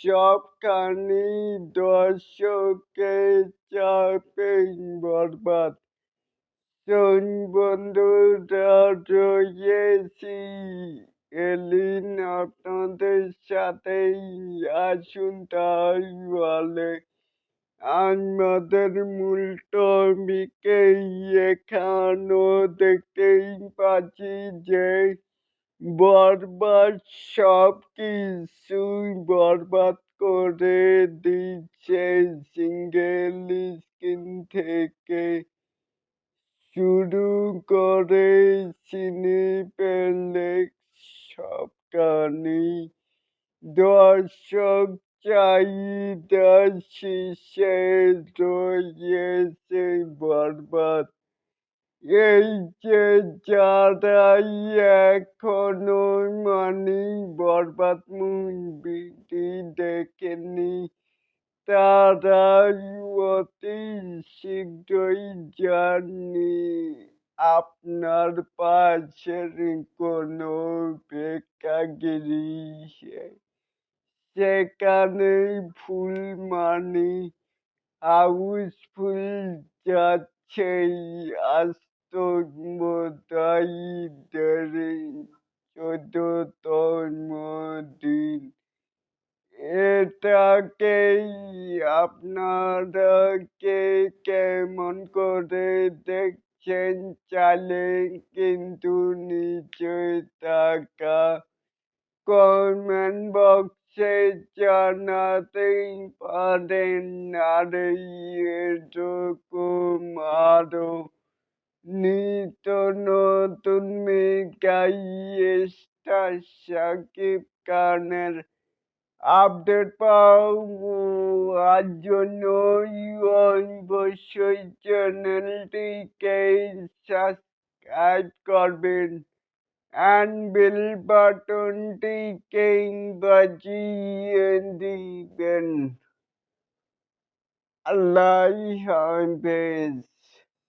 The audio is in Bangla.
সবখানি দর্শকের চাপে বরবাদ। শোন বন্ধুরা রয়েছি এলিন আপনাদের সাথেই আসুন তাই বলে আমাদের মূল টপিকেই এখানেও দেখতেই পাচ্ছি যে বরবাদ সব কিছুই বরবাদ করে দিচ্ছে সিঙ্গেল স্ক্রিন থেকে। শুরু করে সিনেপ্লেক্স সবখানি। দর্শক চাহিদা শীর্ষে রয়েছে বরবাদ। এই যে যারাই এখনও মানে বরবাদ মুভিটি দেখেনি তারা অতি শীঘ্রই জানি আপনার পাশের কোনো প্রেক্ষাগৃহে সেখানে ফুল মানি হাউসফুল যাচ্ছেই, আজ তো বোধহয় ঈদের চোদ্দতম দিন। এটাকেই আপনারা কে কেমন করে দেখছেন চালে কিন্তু নিচে টাকা কমেন্ট বক্সে জানাতেই পারেন। আর এরকম আরও নিত্য নতুন মেগাই স্টার সাকিব খানের আপডেট পাওয়ার জন্য অবশ্যই চ্যানেলটিকে সাবস্ক্রাইব করবেন। অ্যান্ড বেল বাটনটিকে বাজিয়ে দিবেন। আল্লাহ হাফেজ।